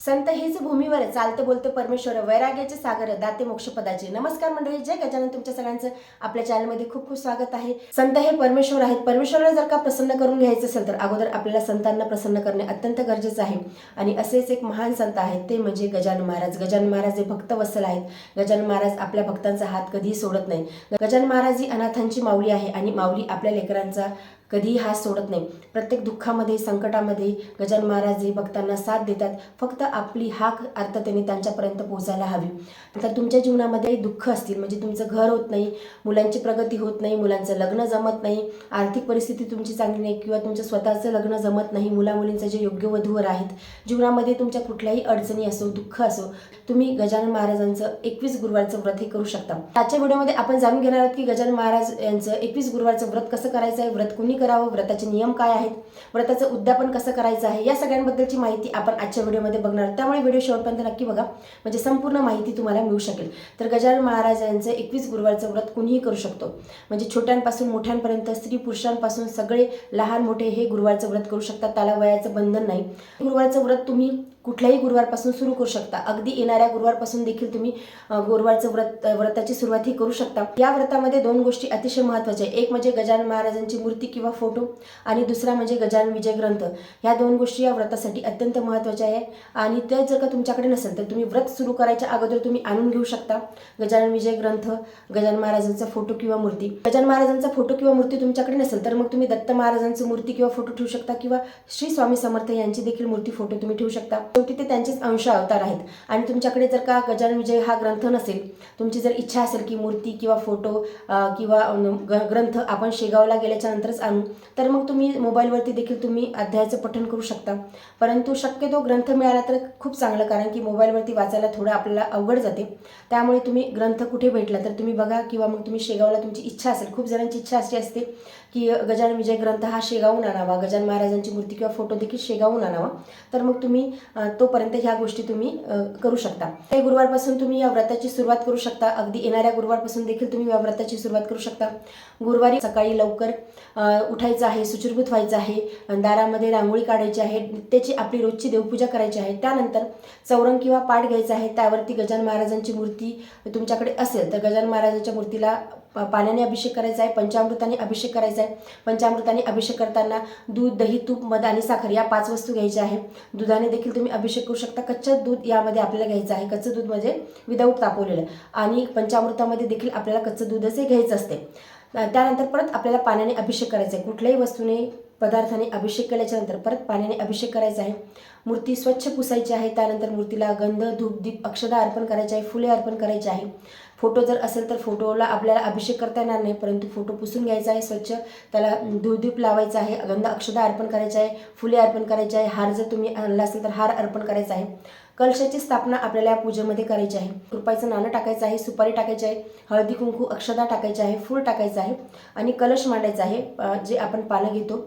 संत हेच भूमीवर चालते बोलते परमेश्वर वैराग्याचे सागर दाते मोक्षपदाचे. नमस्कार मंडळी जय गजानन. तुमच्या सगळ्यांचं आपल्या चॅनलमध्ये खूप खूप स्वागत आहे. संत हे परमेश्वर आहेत. परमेश्वराला जर का प्रसन्न करून घ्यायचं असेल तर अगोदर आपल्याला संतांना प्रसन्न करणे अत्यंत गरजेचं आहे. आणि असेच एक महान संत आहेत ते म्हणजे गजानन महाराज. गजानन महाराज हे भक्त वत्सल आहेत. गजानन महाराज आपल्या भक्तांचा हात कधीही सोडत नाही. गजानन महाराज ही अनाथांची माऊली आहे आणि माऊली आपल्या लेकरांचा कधीही हात सोडत नाही. प्रत्येक दुःखामध्ये संकटामध्ये गजान महाराज हे भक्तांना साथ देतात फक्त आपली हाक अर्थतेने त्यांच्यापर्यंत पोहोचायला हवी. तर तुमच्या जीवनामध्ये दुःख असतील म्हणजे तुमचं घर होत नाही मुलांची प्रगती होत नाही मुलांचं लग्न जमत नाही आर्थिक परिस्थिती तुमची चांगली नाही किंवा तुमचं स्वतःचं लग्न जमत नाही मुलामुलींचं जे योग्य वधूवर आहेत जीवनामध्ये तुमच्या कुठल्याही अडचणी असो दुःख असो तुम्ही गजानन महाराजांचं एकवीस गुरुवारचं व्रत हे करू शकता. आजच्या व्हिडिओमध्ये आपण जाणून घेणार आहोत की गजानन महाराज यांचं एकवीस गुरुवारचं व्रत कसं करायचं आहे व्रत कुणी करावं? व्रताचे नियम काय आहेत? व्रताचं उद्यापन कसं करायचं आहे? या सगळ्यांबद्दलची माहिती आपण आजच्या व्हिडिओमध्ये बघणार त्यामुळे व्हिडिओ शेवटपर्यंत नक्की बघा. म्हणजे संपूर्ण माहिती तुम्हाला मिळू शकेल. तर गजानन महाराज यांचं एकवीस गुरुवारचं व्रत कुणीही करू शकतो. म्हणजे छोट्यांपासून मोठ्यांपर्यंत स्त्री पुरुषांपासून सगळे लहान मोठे हे गुरुवारचं व्रत करू शकतात. त्याला वयाचं बंधन नाही. गुरुवारचं व्रत तुम्ही कुठल्याही गुरुवारपासून सुरू करू शकता. अगदी येणाऱ्या गुरुवारपासून देखील तुम्ही गुरुवारचं व्रत व्रताची सुरुवात ही करू शकता. या व्रतामध्ये दोन गोष्टी अतिशय महत्त्वाच्या आहे एक म्हणजे गजानन महाराजांची मूर्ती किंवा फोटो आणि दुसरा म्हणजे गजानन विजय ग्रंथ. ह्या दोन गोष्टी या व्रतासाठी अत्यंत महत्त्वाच्या आहे आणि ते जर का तुमच्याकडे नसेल तर तुम्ही व्रत सुरू करायच्या अगोदर तुम्ही आणून घेऊ शकता. गजानन विजय ग्रंथ गजानन महाराजांचा फोटो किंवा मूर्ती. गजानन महाराजांचा फोटो किंवा मूर्ती तुमच्याकडे नसेल तर मग तुम्ही दत्त महाराजांची मूर्ती किंवा फोटो ठेवू शकता किंवा श्री स्वामी समर्थ यांची देखील मूर्ती फोटो तुम्ही ठेवू शकता. शेवटी ते त्यांचेच अंश अवतार आहेत. आणि तुमच्याकडे जर का गजानन विजय हा ग्रंथ नसेल तुमची जर इच्छा असेल की मूर्ती किंवा फोटो किंवा ग- ग्रंथ आपण शेगावला गेल्याच्या नंतरच आणू तर मग तुम्ही मोबाईलवरती देखील तुम्ही अध्यायाचं पठण करू शकता. परंतु शक्यतो ग्रंथ मिळाला तर खूप चांगलं कारण की मोबाईलवरती वाचायला थोडं आपल्याला अवघड जाते. त्यामुळे तुम्ही ग्रंथ कुठे भेटला तर तुम्ही बघा किंवा मग तुम्ही शेगावला तुमची इच्छा असेल खूप जणांची इच्छा अशी असते की गजानन विजय ग्रंथ हा शेगावून आणावा गजानन महाराजांची मूर्ती किंवा फोटो देखील शेगावून आणावा तर मग तुम्ही तोपर्यंत ह्या गोष्टी तुम्ही करू शकता. हे गुरुवारपासून तुम्ही या व्रताची सुरुवात करू शकता. अगदी येणाऱ्या गुरुवारपासून देखील तुम्ही या व्रताची सुरुवात करू शकता. गुरुवारी सकाळी लवकर उठायचं आहे सुचिरभूत व्हायचं आहे दारामध्ये रांगोळी काढायची आहे नित्याची आपली रोजची देवपूजा करायची आहे. त्यानंतर चौरंग किंवा पाठ घ्यायचा आहे त्यावरती गजानन महाराजांची मूर्ती तुमच्याकडे असेल तर गजानन महाराजांच्या मूर्तीला प पाण्याने अभिषेक करायचा आहे पंचामृताने अभिषेक करायचा आहे. पंचामृताने अभिषेक करताना दूध दही तूप मध आणि साखर या पाच वस्तू घ्यायच्या आहे दुधाने देखील तुम्ही अभिषेक करू शकता. कच्चं दूध यामध्ये आपल्याला घ्यायचं आहे. कच्चं दूध म्हणजे विदाऊट तापवलेलं. आणि पंचामृतामध्ये देखील आपल्याला कच्चं दूधच हे घ्यायचं असते. त्यानंतर परत आपल्याला पाण्याने अभिषेक करायचा आहे. कुठल्याही वस्तूने पदार्थाने अभिषेक केल्याच्यानंतर परत पाण्याने अभिषेक करायचा आहे. मूर्ती स्वच्छ पुसायची आहे. त्यानंतर मूर्तीला गंध धूप दीप अक्षदा अर्पण करायचे आहे. फुले अर्पण करायचे आहे. फोटो जर असेल तर फोटोला आपल्याला अभिषेक करता येणार नाही परंतु फोटो पुसून घ्यायचा आहे स्वच्छ. त्याला धूपदीप लावायचा आहे गंध अक्षदा अर्पण करायचं आहे फुले अर्पण करायचे आहे हार जर तुम्ही आणला असेल तर हार अर्पण करायचा आहे. कलशाची स्थापना आपल्याला या पूजेमध्ये करायची आहे. कृपाचं नाणं टाकायचं आहे सुपारी टाकायची आहे हळदी कुंकू अक्षदा टाकायची आहे फूल टाकायचं आहे आणि कलश मांडायचा आहे जे आपण पानं घेतो.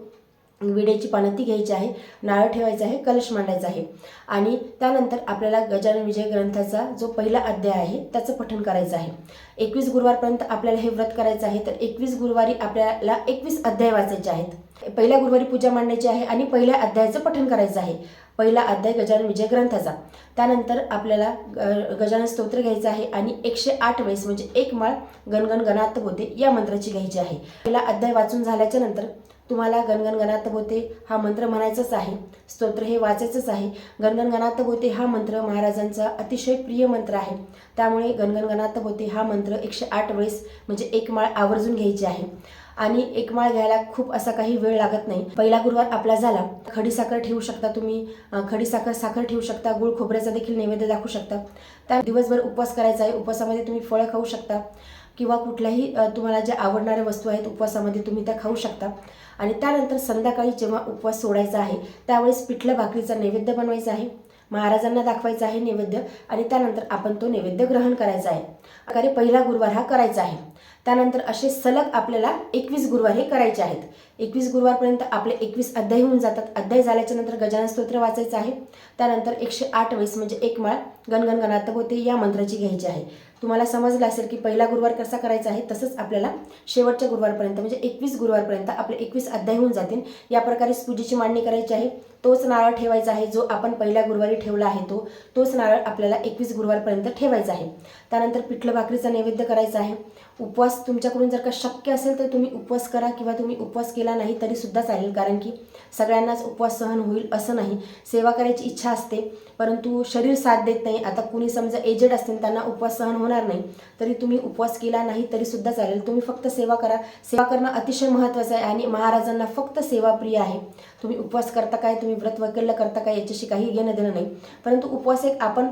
विड्याची पानं ती घ्यायची आहे नारळ ठेवायचं आहे कलश मांडायचा आहे. आणि त्यानंतर आपल्याला गजानन विजय ग्रंथाचा जो पहिला अध्याय आहे त्याचं पठण करायचं आहे. एकवीस गुरुवारपर्यंत आपल्याला हे व्रत करायचं आहे तर एकवीस गुरुवारी आपल्याला एकवीस अध्याय वाचायचे आहेत. पहिल्या गुरुवारी पूजा मांडायची आहे आणि पहिल्या अध्यायाचं पठण करायचं आहे. पहिला अध्याय गजानन विजय ग्रंथाचा. त्यानंतर आपल्याला ग- गजानन स्तोत्र घ्यायचं आहे आणि एकशे आठ वेळेस म्हणजे एक माळ गणगण गणात होते या मंत्राची घ्यायची आहे. पहिला अध्याय वाचून झाल्याच्यानंतर तुम्हाला गणगणगणात होते हा मंत्र म्हणायचाच आहे. स्तोत्र हे वाचायचंच आहे. गणगणगणात होते हा मंत्र महाराजांचा अतिशय प्रिय मंत्र आहे. त्यामुळे गणगणगणात होते हा मंत्र एकशे आठ वेळेस म्हणजे एक माळ आवर्जून घ्यायची आहे. आणि एक माळ घ्यायला खूप असा काही वेळ लागत नाही. पहिला गुरुवार आपला झाला. खडीसाखर ठेवू शकता तुम्ही. खडीसाखर साखर ठेवू शकता. गुळ खोबऱ्याचा देखील नैवेद्य दाखवू शकता. त्या दिवसभर उपवास करायचा आहे. उपवासामध्ये तुम्ही फळं खाऊ शकता. किंवा कुठल्याही तुम्हाला ज्या आवडणाऱ्या वस्तू आहेत उपवासामध्ये तुम्ही त्या खाऊ शकता. आणि त्यानंतर संध्याकाळी जेव्हा उपवास सोडायचा आहे त्यावेळेस पिठलं भाकरीचा नैवेद्य बनवायचा आहे. महाराजांना दाखवायचा आहे नैवेद्य आणि त्यानंतर आपण तो नैवेद्य ग्रहण करायचा आहे. अरे पहिला गुरुवार हा करायचा आहे. त्यानंतर असे सलग आपल्याला एकवीस गुरुवार हे करायचे आहेत. एकवीस गुरुवारपर्यंत आपले एकवीस अध्याय होऊन जातात. अध्याय झाल्याच्यानंतर गजानन स्तोत्र वाचायचं आहे. त्यानंतर एकशे आठ वेळेस म्हणजे एक माळ गणगणगणात होते या मंत्राची घ्यायची आहे. तुम्हाला समजलं असेल की पहिला गुरुवार कसा करायचा आहे तसंच आपल्याला शेवटच्या गुरुवारपर्यंत म्हणजे एकवीस गुरुवारपर्यंत आपले एकवीस अध्याय होऊन जातील. या प्रकारे पूजेची मांडणी करायची आहे. तोच नारळ ठेवायचा आहे जो आपण पहिल्या गुरुवारी ठेवला आहे तो. तोच नारळ आपल्याला एकवीस गुरुवारपर्यंत ठेवायचा आहे. त्यानंतर पिठलं भाकरीचा नैवेद्य करायचा आहे. उपवास तुमच्याकडून जर का शक्य असेल तर तुम्ही उपवास करा किंवा तुम्ही उपवास केला नाही तरी सुद्धा चालेल. कारण की सगळ्यांनाच उपवास सहन होईल असं नाही. सेवा करायची इच्छा असते परंतु शरीर साथ देत नाही. आता कुणी समजा एजेड असतील त्यांना उपवास सहन होणार नाही. तरी तुम्ही उपवास केला नाही तरी सुद्धा चालेल. तुम्ही फक्त सेवा करा. सेवा करणं अतिशय महत्त्वाचं आहे आणि महाराजांना फक्त सेवाप्रिय आहे. तुम्ही उपवास करता काय? तुम्ही व्रत वैकल्य करता काय? याच्याशी काही घेणं देणं नाही. परंतु उपवास एक आपण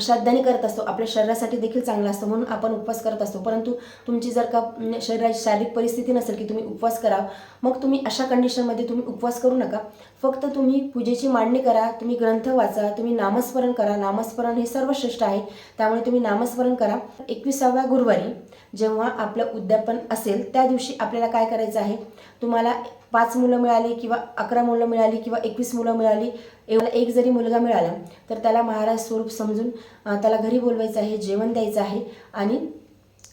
श्रद्धाने करत असतो. आपल्या शरीरासाठी देखील चांगला असतो म्हणून आपण उपवास करत असतो. परंतु तुमची जर का शरीराची शारीरिक परिस्थिती नसेल की तुम्ही उपवास करा मग तुम्ही अशा कंडिशनमध्ये तुम्ही उपवास करू नका. फक्त तुम्ही पूजेची मांडणी करा तुम्ही ग्रंथ वाचा तुम्ही नामस्मरण करा. नामस्मरण हे सर्वश्रेष्ठ आहे. त्यामुळे तुम्ही नामस्मरण करा. एकविसाव्या गुरुवारी जेव्हा आपलं उद्यापन असेल त्या दिवशी आपल्याला काय करायचं आहे? तुम्हाला पाच मुलं मिळाली किंवा अकरा मुलं मिळाली किंवा एकवीस मुलं मिळाली एवढा एक जरी मुलगा मिळाला तर त्याला महाराज स्वरूप समजून त्याला घरी बोलवायचं आहे जेवण द्यायचं आहे आणि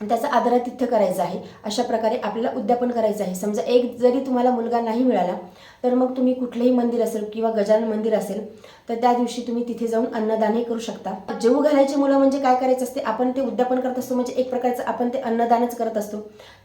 त्याचा आदरातिथ्य करायचं आहे. अशा प्रकारे आपल्याला उद्यापन करायचं आहे. समजा एक जरी तुम्हाला मुलगा नाही मिळाला तर मग तुम्ही कुठलंही मंदिर असेल किंवा गजानन मंदिर असेल तर त्या दिवशी तुम्ही तिथे जाऊन अन्नदानही करू शकता. जेऊ घालायची मुलं म्हणजे काय करायचं असते? आपण ते उद्यापन करत असतो म्हणजे एक प्रकारचं आपण ते अन्नदानच करत असतो.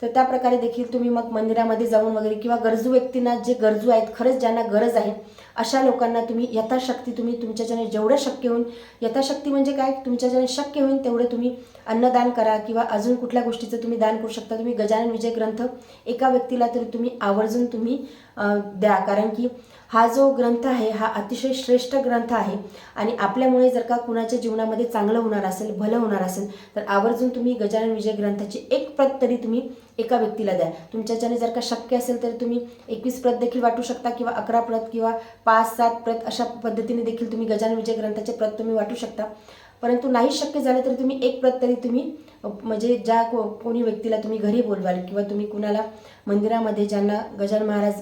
तर त्या प्रकारे देखील तुम्ही मग मंदिरामध्ये जाऊन वगैरे किंवा गरजू व्यक्तींना जे गरजू आहेत खरंच ज्यांना गरज आहे अशा लोकांना तुम्ही यथाशक्ती तुम्ही तुमच्याच्याने जेवढं शक्य होईल यथाशक्ती म्हणजे काय? तुमच्याच्याने शक्य होईल तेवढं तुम्ही अन्नदान करा किंवा अजून कुठल्या गोष्टीचं तुम्ही दान करू शकता. तुम्ही गजानन विजय ग्रंथ एका व्यक्तीला तरी तुम्ही आवर्जून तुम्ही द्या. कारण की हा जो ग्रंथ आहे हा अतिशय श्रेष्ठ ग्रंथ आहे आणि आपल्यामुळे जर का कुणाच्या जीवनामध्ये चांगलं होणार असेल भलं होणार असेल तर आवर्जून तुम्ही गजानन विजय ग्रंथाची एक प्रत तरी तुम्ही एका व्यक्तीला द्या. तुमच्याच्याने जर का शक्य असेल तर तुम्ही एकवीस प्रत देखील वाटू शकता किंवा अकरा प्रत किंवा पाच सात प्रत अशा पद्धतीने देखील तुम्ही गजानन विजय ग्रंथाचे प्रत तुम्ही वाटू शकता. परंतु नाही शक्य झालं तर तुम्ही एक प्रत तरी तुम्ही म्हणजे ज्या को कोणी व्यक्तीला तुम्ही घरी बोलवाल किंवा तुम्ही कुणाला मंदिरामध्ये ज्यांना गजानन महाराज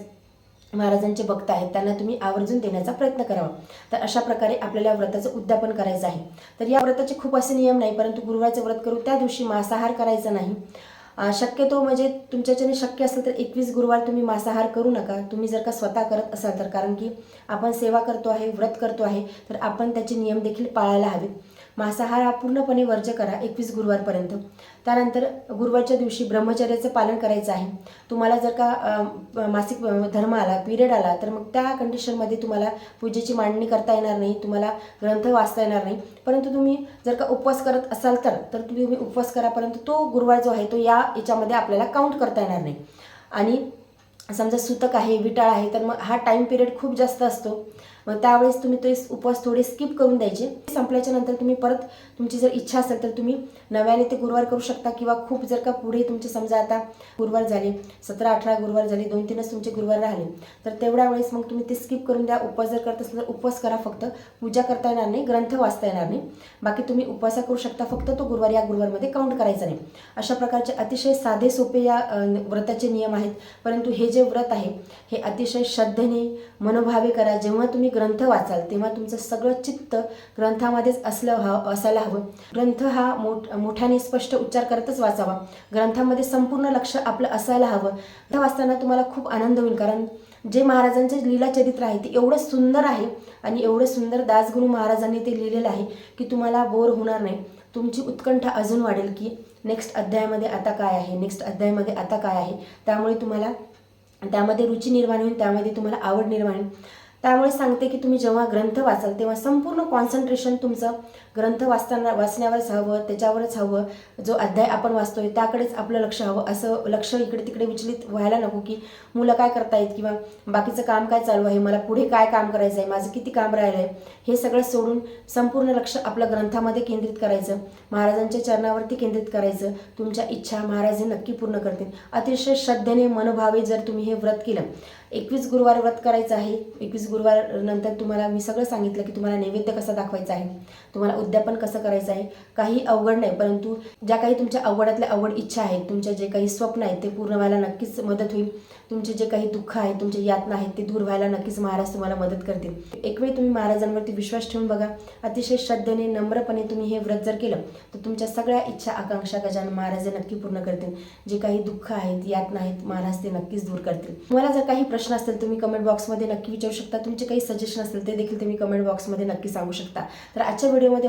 महाराजांचे भक्त आहेत त्यांना तुम्ही आवर्जून देण्याचा प्रयत्न करावा. तर अशा प्रकारे आपल्याला या व्रताचं उद्यापन करायचं आहे. तर या व्रताचे खूप असे नियम नाही परंतु गुरुवारचं व्रत करू त्या दिवशी मांसाहार करायचा नाही. शक्यतो म्हणजे तुमच्याच्याने शक्य असेल तर एकवीस गुरुवार तुम्ही मांसाहार करू नका. तुम्ही जर का स्वतः करत असाल तर कारण की आपण सेवा करतो आहे व्रत करतो आहे तर आपण त्याचे नियम देखील पाळायला हवेत. मांसाहार हा पूर्णपणे वर्ज करा एकवीस गुरुवारपर्यंत. त्यानंतर गुरुवारच्या दिवशी ब्रह्मचर्याचं पालन करायचं आहे. तुम्हाला जर का मासिक धर्म आला पिरियड आला तर मग त्या कंडिशनमध्ये तुम्हाला पूजेची मांडणी करता येणार नाही तुम्हाला ग्रंथ वाचता येणार नाही. परंतु तुम्ही जर का उपवास करत असाल तर तर तुम्ही उपवास करा परंतु तो गुरुवार जो आहे तो या याच्यामध्ये आपल्याला काउंट करता येणार नाही. आणि समजा सुतक आहे विटाळ आहे तर मग हा टाईम पिरियड खूप जास्त असतो. मग त्यावेळेस तुम्ही ते उपवास थोडे स्किप करून द्यायचे. संपल्याच्या नंतर तुम्ही परत तुमची जर इच्छा असेल तर तुम्ही नव्याने ते गुरुवार करू शकता किंवा खूप जर का पुढे तुमचे समजा आता गुरुवार झाले सतरा अठरा गुरुवार झाले दोन तीनच तुमचे गुरुवार राहिले तर तेवढ्या वेळेस मग तुम्ही ते स्किप करून द्या. उपवास जर करत असेल तर उपवास करा फक्त. पूजा करता येणार नाही ग्रंथ वाचता येणार नाही. बाकी तुम्ही उपवासा करू शकता फक्त तो गुरुवार या गुरुवारमध्ये काउंट करायचा नाही. अशा प्रकारचे अतिशय साधे सोपे या व्रताचे नियम आहेत. परंतु हे जे व्रत आहे हे अतिशय श्रद्धेने मनोभावे करा. जेव्हा तुम्ही ग्रंथ वाचाल तेव्हा तुमचं सगळं चित्त ग्रंथामध्येच असलं हवं असायला हवं. ग्रंथ हा मोठ मोठ्याने स्पष्ट उच्चार करतच वाचावा. ग्रंथामध्ये संपूर्ण लक्ष आपलं असायला हवं. ग्रंथ वाचताना तुम्हाला खूप आनंद होईल कारण जे महाराजांचे लीला चरित्र आहे ते एवढं सुंदर आहे आणि एवढं सुंदर दासगुरु महाराजांनी ते लिहिलेलं आहे की तुम्हाला बोर होणार नाही. तुमची उत्कंठा अजून वाढेल की नेक्स्ट अध्यायामध्ये आता काय आहे नेक्स्ट अध्यायामध्ये आता काय आहे. त्यामुळे तुम्हाला त्यामध्ये रुची निर्माण होईल त्यामध्ये तुम्हाला आवड निर्माण होईल. त्यामुळे सांगते की तुम्ही जेव्हा ग्रंथ वाचाल तेव्हा संपूर्ण कॉन्सन्ट्रेशन तुमचं ग्रंथ वाचताना वाचण्यावरच हवं त्याच्यावरच हवं जो अध्याय आपण वाचतोय त्याकडेच आपलं लक्ष हवं. असं लक्ष इकडे तिकडे विचलित व्हायला नको की मुलं काय करतायत किंवा बाकीचं काम काय चालू आहे मला पुढे काय काम करायचं आहे माझं किती काम राहिलं आहे? हे सगळं सोडून संपूर्ण लक्ष आपलं ग्रंथामध्ये केंद्रित करायचं. महाराजांच्या चरणावरती केंद्रित करायचं. तुमच्या इच्छा महाराज हे नक्की पूर्ण करतील. अतिशय श्रद्धेने मनोभावे जर तुम्ही हे व्रत केलं. एकवीस गुरुवार व्रत करायचं आहे. एकवीस गुरुवार नंतर तुम्हाला मी सगळं सांगितलं की तुम्हाला नैवेद्य कसा दाखवायचा आहे. तुम्हाला उद्यापन कसं करायचं आहे काही अवघड नाही परंतु ज्या काही तुमच्या अवघडातल्या अवघड इच्छा आहेत तुमच्या जे काही स्वप्न आहेत ते पूर्ण व्हायला नक्कीच मदत होईल. तुमचे जे काही दुःख आहेत तुमचे यातना आहेत ते दूर व्हायला नक्कीच महाराज तुम्हाला मदत करतील. एक वेळी तुम्ही महाराजांवरती विश्वास ठेवून बघा. अतिशय श्रद्धेने नम्रपणे तुम्ही हे व्रत जर केलं तर तुमच्या सगळ्या इच्छा आकांक्षा गजान महाराज नक्की पूर्ण करतील. जे काही दुःख आहेत यातना आहेत महाराज ते नक्कीच दूर करतील. तुम्हाला जर काही प्रश्न असतील तुम्ही कमेंट बॉक्समध्ये नक्की विचारू शकता. तुमचे काही सजेशन असतील ते देखील तुम्ही कमेंट बॉक्समध्ये नक्की सांगू शकता. तर आजच्या व्हिडिओमध्ये